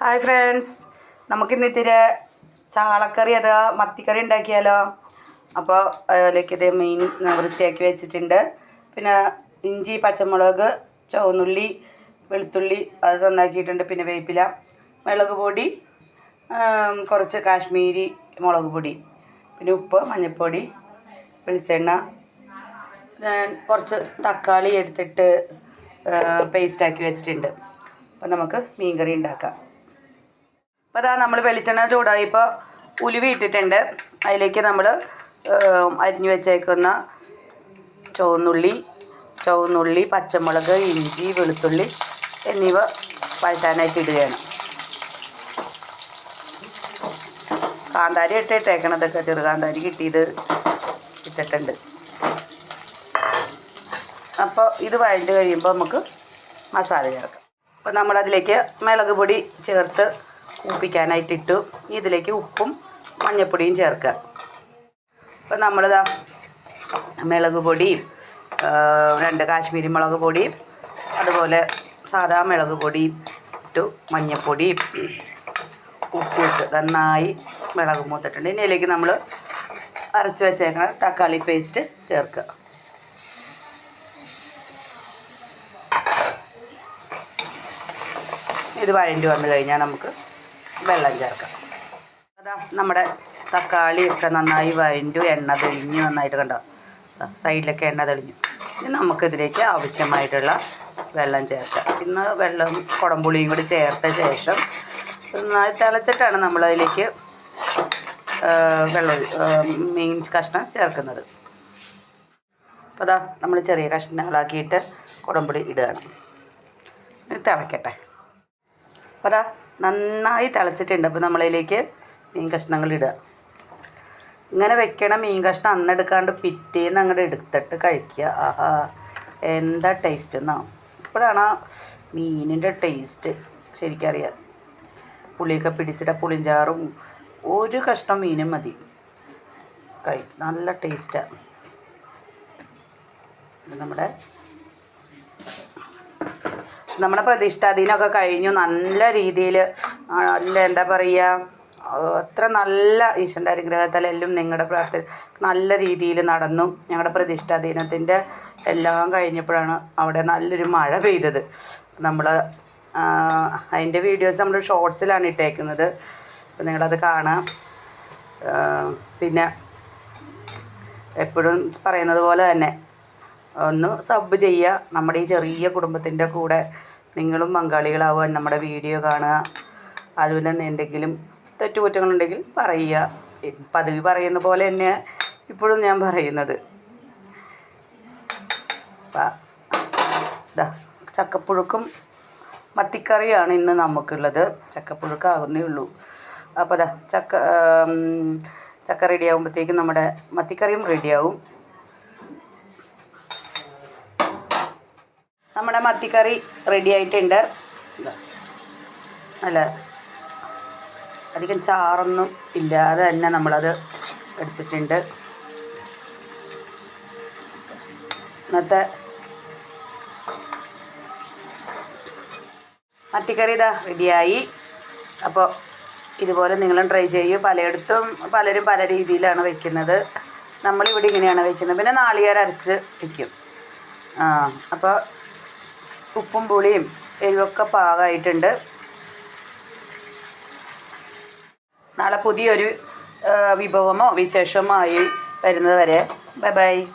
Hi friends നമുക്കിന്ന് ഇത്തിരി ചാളക്കറി അഥവാ മത്തിക്കറി ഉണ്ടാക്കിയാലോ? അപ്പോൾ അതിലേക്ക് ഇത് മെയിൻ വൃത്തിയാക്കി വെച്ചിട്ടുണ്ട്. പിന്നെ ഇഞ്ചി പച്ചമുളക് ചുവന്നുള്ളി വെളുത്തുള്ളി അത് നന്നാക്കിയിട്ടുണ്ട്. പിന്നെ വേപ്പില മുളക് പൊടി കുറച്ച് കാശ്മീരി മുളക് പൊടി പിന്നെ ഉപ്പ് മഞ്ഞൾപ്പൊടി വെളിച്ചെണ്ണ കുറച്ച് തക്കാളി എടുത്തിട്ട് പേസ്റ്റാക്കി വെച്ചിട്ടുണ്ട്. അപ്പം നമുക്ക് മീൻ കറി ഉണ്ടാക്കാം. അപ്പോൾ അതാ നമ്മൾ വെളിച്ചെണ്ണ ചൂടായിപ്പോൾ ഉലുവി ഇട്ടിട്ടുണ്ട്. അതിലേക്ക് നമ്മൾ അരിഞ്ഞു വെച്ചേക്കുന്ന ചുവന്നുള്ളി ചുവന്നുള്ളി പച്ചമുളക് ഇഞ്ചി വെളുത്തുള്ളി എന്നിവ വഴറ്റാനായിട്ട് ഇടുകയാണ്. കാന്താരി ഇട്ടിട്ടേക്കണതൊക്കെ ചെറുകാന്താരി കിട്ടിയത് ഇട്ടിട്ടുണ്ട്. അപ്പോൾ ഇത് വഴണ്ട് കഴിയുമ്പോൾ നമുക്ക് മസാല ചേർക്കാം അപ്പോൾ നമ്മളതിലേക്ക് മുളക് പൊടി ചേർത്ത് കൂപ്പിക്കാനായിട്ട് ഇട്ടു ഇതിലേക്ക് ഉപ്പും മഞ്ഞൾപ്പൊടിയും ചേർക്കുക. അപ്പോൾ നമ്മളിതാ മുളക് പൊടിയും രണ്ട് കാശ്മീരി മുളക് പൊടിയും അതുപോലെ സാധാ മുളക് പൊടിയും ഇട്ടു മഞ്ഞൾപ്പൊടിയും ഉപ്പും ഇട്ട് നന്നായി മുളക് മൂത്തിട്ടുണ്ട്. ഇനി ഇതിലേക്ക് നമ്മൾ അരച്ച് വെച്ചേക്കണ തക്കാളി പേസ്റ്റ് ചേർക്കുക. ഇത് വഴണ്ടി വന്നു കഴിഞ്ഞാൽ നമുക്ക് വെള്ളം ചേർക്കാം. അതാ നമ്മുടെ തക്കാളിയൊക്കെ നന്നായി വഴണ്ടു എണ്ണ തെളിഞ്ഞു നന്നായിട്ട് കണ്ടോ? സൈഡിലൊക്കെ എണ്ണ തെളിഞ്ഞു. ഇനി നമുക്കിതിലേക്ക് ആവശ്യമായിട്ടുള്ള വെള്ളം ചേർക്കാം. ഇന്ന് വെള്ളം കുടംപുളിയും കൂടി ചേർത്ത ശേഷം നന്നായി തിളച്ചിട്ടാണ് നമ്മളതിലേക്ക് വെള്ളം മീൻ കഷ്ണം ചേർക്കുന്നത്. അപ്പോൾ അതാ നമ്മൾ ചെറിയ കഷ്ണങ്ങളാക്കിയിട്ട് കുടംപുളി ഇടുകയാണ്. ഇത് തിളയ്ക്കട്ടെ അപ്പോൾ അതാ നന്നായി തിളച്ചിട്ടുണ്ട്. അപ്പോൾ നമ്മളതിലേക്ക് മീൻ കഷ്ണങ്ങൾ ഇടുക. ഇങ്ങനെ വെക്കണ മീൻ കഷ്ണം അന്നെടുക്കാണ്ട് പിറ്റേന്ന് അങ്ങോട്ട് എടുത്തിട്ട് കഴിക്കുക. ആഹാ എന്താ ടേസ്റ്റ് എന്നാ ഇപ്പോഴാണ് ആ മീനിന്റെ ടേസ്റ്റ് ശരിക്കറിയാം. പുളിയൊക്കെ പിടിച്ചിട്ട് പുളിഞ്ചാറും ഒരു കഷ്ണം മീനും മതി. കഴിച്ച് നല്ല ടേസ്റ്റാണ് നമ്മുടെ നമ്മുടെ പ്രതിഷ്ഠാദിനമൊക്കെ കഴിഞ്ഞു. നല്ല രീതിയിൽ നല്ല എന്താ പറയുക അത്ര നല്ല ഈശ്വരന്റെ അനുഗ്രഹത്തിലെല്ലാം നിങ്ങളുടെ പ്രാർത്ഥന നല്ല രീതിയിൽ നടന്നു. ഞങ്ങളുടെ പ്രതിഷ്ഠാ ദിനത്തിന്റെ എല്ലാം കഴിഞ്ഞപ്പോഴാണ് അവിടെ നല്ലൊരു മഴ പെയ്തത്. നമ്മൾ അതിന്റെ വീഡിയോസ് നമ്മൾ ഷോർട്സിലാണ് ഇട്ടേക്കുന്നത്. അപ്പോൾ നിങ്ങളത് കാണാം. പിന്നെ എപ്പോഴും പറയുന്നത് പോലെ തന്നെ ഒന്ന് സബ് ചെയ്യുക. നമ്മുടെ ഈ ചെറിയ കുടുംബത്തിന്റെ കൂടെ നിങ്ങളും പങ്കാളികളാവുക. നമ്മുടെ വീഡിയോ കാണുക. അതുപോലെ തന്നെ എന്തെങ്കിലും തെറ്റുകുറ്റങ്ങളുണ്ടെങ്കിൽ പറയുക. പതിവ് പറയുന്ന പോലെ തന്നെ ഇപ്പോഴും ഞാൻ പറയുന്നത്. ചക്കപ്പുഴുക്കും മത്തിക്കറിയാണ് ഇന്ന് നമുക്കുള്ളത്. ചക്കപ്പുഴുക്കാകുന്നേ ഉള്ളൂ. അപ്പോൾ അതാ ചക്ക ചക്ക റെഡിയാകുമ്പോഴത്തേക്കും നമ്മുടെ മത്തിക്കറിയും റെഡിയാവും നമ്മുടെ മത്തിക്കറി റെഡി ആയിട്ടുണ്ട്. അല്ല നല്ല അധികം ചാറൊന്നും ഇല്ലാതെ തന്നെ നമ്മളത് എടുത്തിട്ടുണ്ട്. ഇന്നത്തെ മത്തിക്കറി ഇതാ റെഡിയായി അപ്പോൾ ഇതുപോലെ നിങ്ങളും ട്രൈ ചെയ്യും. പലയിടത്തും പലരും പല രീതിയിലാണ് വെക്കുന്നത്. നമ്മളിവിടെ ഇങ്ങനെയാണ് വെക്കുന്നത്. പിന്നെ നാളികേരം അരച്ച് വയ്ക്കും ആ അപ്പോൾ ഉപ്പും പുളിയും എരിവൊക്കെ പാകമായിട്ടുണ്ട്. നാളെ പുതിയൊരു വിഭവമോ വിശേഷമോ ആയി വരുന്നത് വരെ. Bye bye.